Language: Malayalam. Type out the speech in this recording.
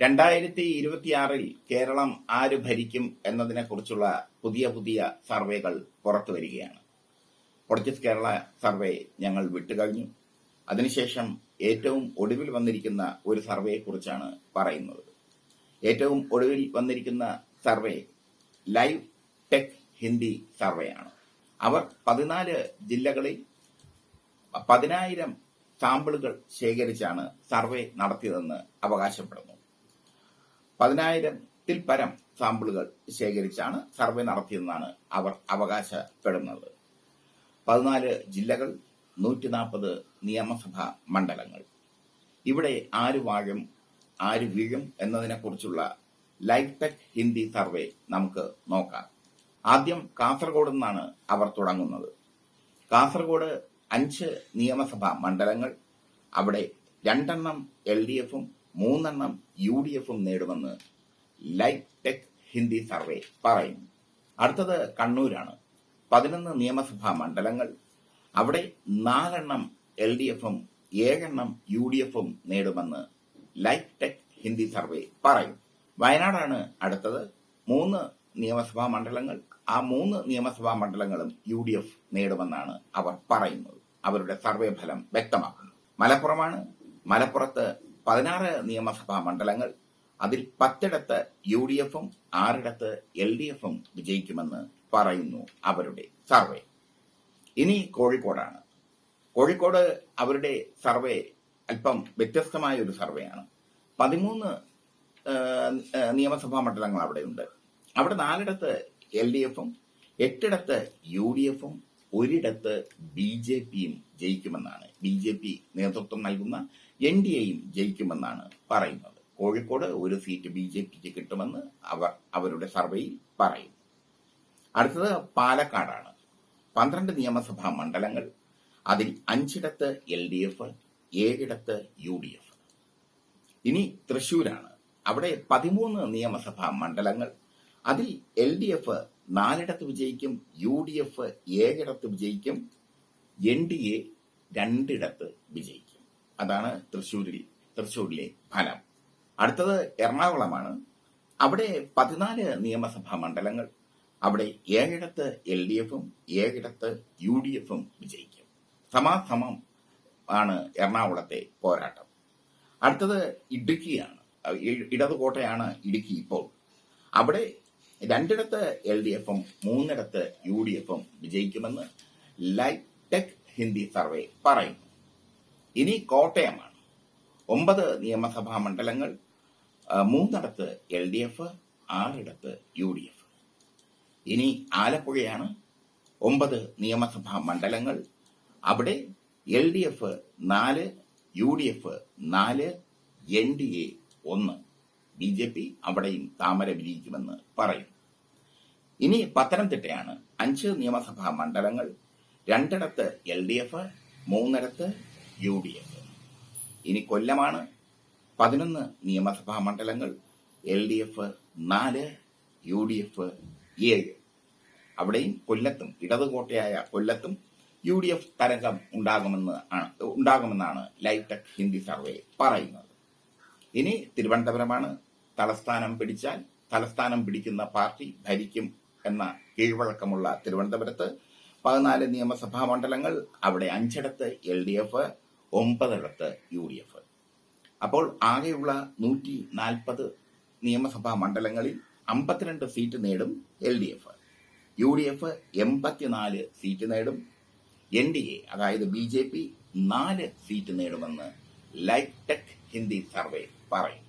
രണ്ടായിരത്തി ഇരുപത്തിയാറിൽ കേരളം ആര് ഭരിക്കും എന്നതിനെക്കുറിച്ചുള്ള പുതിയ പുതിയ സർവേകൾ പുറത്തു വരികയാണ്. പൊളിറ്റിക്സ് കേരള സർവേ ഞങ്ങൾ വിട്ടുകഴിഞ്ഞു. അതിനുശേഷം ഏറ്റവും ഒടുവിൽ വന്നിരിക്കുന്ന ഒരു സർവേയെക്കുറിച്ചാണ് പറയുന്നത്. ഏറ്റവും ഒടുവിൽ വന്നിരിക്കുന്ന സർവേ ലൈവ് ടെക് ഹിന്ദി സർവേയാണ്. അവർ പതിനാല് ജില്ലകളിൽ പതിനായിരം സാമ്പിളുകൾ ശേഖരിച്ചാണ് സർവേ നടത്തിയതെന്ന് അവകാശപ്പെടുന്നു. പതിനായിരത്തിൽ പരം സാമ്പിളുകൾ ശേഖരിച്ചാണ് സർവേ നടത്തിയതെന്നാണ് അവർ അവകാശപ്പെടുന്നത്. പതിനാല് ജില്ലകൾ നൂറ്റി നാൽപ്പത് നിയമസഭാ മണ്ഡലങ്ങൾ. ഇവിടെ ആര് വാഴും ആര് വീഴും എന്നതിനെക്കുറിച്ചുള്ള ലൈഫ് ടെക് ഹിന്ദി സർവേ നമുക്ക് നോക്കാം. ആദ്യം കാസർഗോഡ് നിന്നാണ് അവർ തുടങ്ങുന്നത്. കാസർഗോഡ് അഞ്ച് നിയമസഭാ മണ്ഡലങ്ങൾ അവിടെ രണ്ടെണ്ണം എൽ ഡി എഫും മൂന്നെണ്ണം യു ഡി എഫും നേടുമെന്ന് ലൈഫ് ടെക് ഹിന്ദി സർവേ പറയുന്നു. അടുത്തത് കണ്ണൂരാണ്. പതിനൊന്ന് നിയമസഭാ മണ്ഡലങ്ങൾ. അവിടെ നാലെണ്ണം എൽ ഡി എഫും ഏഴെണ്ണം യു ഡി എഫും നേടുമെന്ന് ലൈഫ് ടെക് ഹിന്ദി സർവേ പറയും വയനാടാണ് അടുത്തത്. മൂന്ന് നിയമസഭാ മണ്ഡലങ്ങൾ. ആ മൂന്ന് നിയമസഭാ മണ്ഡലങ്ങളും യു ഡി എഫ് നേടുമെന്നാണ് അവർ പറയുന്നത്. അവരുടെ സർവേ ഫലം വ്യക്തമാക്കുന്നു. മലപ്പുറമാണ്. മലപ്പുറത്ത് പതിനാറ് നിയമസഭാ മണ്ഡലങ്ങൾ അതിൽ പത്തിടത്ത് യു ഡി എഫും ആറിടത്ത് എൽ ഡി എഫും വിജയിക്കുമെന്ന് പറയുന്നു അവരുടെ സർവേ. ഇനി കോഴിക്കോടാണ്. കോഴിക്കോട് അവരുടെ സർവേ അല്പം വ്യത്യസ്തമായ ഒരു സർവേയാണ്. പതിമൂന്ന് നിയമസഭാ മണ്ഡലങ്ങൾ അവിടെയുണ്ട്. അവിടെ നാലിടത്ത് എൽ ഡി എഫും എട്ടിടത്ത് യു ഡി എഫും ഒരിടത്ത് ബി ജെ പിയും ജയിക്കുമെന്നാണ്. ബി ജെ പി നേതൃത്വം നൽകുന്ന എൻ ഡി എയും ജയിക്കുമെന്നാണ് പറയുന്നത്. കോഴിക്കോട് ഒരു സീറ്റ് ബി ജെ പിക്ക് കിട്ടുമെന്ന് അവർ അവരുടെ സർവേയിൽ പറയും അടുത്തത് പാലക്കാടാണ്. പന്ത്രണ്ട് നിയമസഭാ മണ്ഡലങ്ങൾ അതിൽ അഞ്ചിടത്ത് എൽ ഡി എഫ് ഏഴിടത്ത് യു ഡി എഫ്. ഇനി തൃശൂരാണ് അവിടെ പതിമൂന്ന് നിയമസഭാ മണ്ഡലങ്ങൾ അതിൽ എൽ ഡി എഫ് നാലിടത്ത് വിജയിക്കും യു ഡി എഫ് ഏഴിടത്ത് വിജയിക്കും എൻ ഡി എ രണ്ടിടത്ത് വിജയിക്കും. അതാണ് തൃശൂരിൽ തൃശൂരിലെ ഫലം. അടുത്തത് എറണാകുളമാണ്. അവിടെ പതിനാല് നിയമസഭാ മണ്ഡലങ്ങൾ. അവിടെ ഏഴിടത്ത് എൽ ഡി എഫും ഏഴിടത്ത് യു ഡി എഫും വിജയിക്കും. സമാസമം ആണ് എറണാകുളത്തെ പോരാട്ടം. അടുത്തത് ഇടുക്കിയാണ്. ഇടതുകോട്ടയാണ് ഇടുക്കി ഇപ്പോൾ. അവിടെ രണ്ടിടത്ത് എൽ ഡി എഫും മൂന്നിടത്ത് യു ഡി എഫും വിജയിക്കുമെന്ന് ലൈറ്റ് ടെക് ഹിന്ദി സർവേ പറയുന്നു. ഇനി കോട്ടയമാണ്. ഒമ്പത് നിയമസഭാ മണ്ഡലങ്ങൾ മൂന്നിടത്ത് എൽ ഡി എഫ് ആറിടത്ത് യു ഡി എഫ്. ഇനി ആലപ്പുഴയാണ്. ഒമ്പത് നിയമസഭാ മണ്ഡലങ്ങൾ അവിടെ എൽ ഡി എഫ് നാല് യു ഡി എഫ് നാല് എൻ ഡി എ ഒന്ന്. ബി ജെ പി അവിടെയും താമര വിരിയിക്കുമെന്ന് പറയും. ഇനി പത്തനംതിട്ടയാണ് അഞ്ച് നിയമസഭാ മണ്ഡലങ്ങൾ രണ്ടിടത്ത് എൽ ഡി എഫ് മൂന്നിടത്ത് യു ഡി എഫ്. ഇനി കൊല്ലമാണ് പതിനൊന്ന് നിയമസഭാ മണ്ഡലങ്ങൾ എൽ ഡി എഫ് നാല് യു ഡി എഫ് ഏഴ്. അവിടെയും കൊല്ലത്തും ഇടതുകോട്ടയായ കൊല്ലത്തും യു ഡി എഫ് തരംഗം ഉണ്ടാകുമെന്ന് ഉണ്ടാകുമെന്നാണ് ലൈവ് ടെക് ഹിന്ദി സർവേ പറയുന്നത്. ഇനി തിരുവനന്തപുരമാണ് തലസ്ഥാനം പിടിച്ചാൽ തലസ്ഥാനം പിടിക്കുന്ന പാർട്ടി ഭരിക്കും എന്ന കീഴ്വഴക്കമുള്ള തിരുവനന്തപുരത്ത് പതിനാല് നിയമസഭാ മണ്ഡലങ്ങൾ അവിടെ അഞ്ചിടത്ത് എൽ ഡി എഫ് ഒമ്പതിടത്ത് യു ഡി എഫ്. അപ്പോൾ ആകെയുള്ള നൂറ്റി നാൽപ്പത് നിയമസഭാ മണ്ഡലങ്ങളിൽ അമ്പത്തിരണ്ട് സീറ്റ് നേടും L D F. U D F എൺപത്തിനാല് സീറ്റ് നേടും എൻ ഡി എ അതായത് ബി ജെ പി നാല് സീറ്റ് നേടുമെന്ന് ലൈഫ് ടെക് ഹിന്ദി സർവേ പറയും.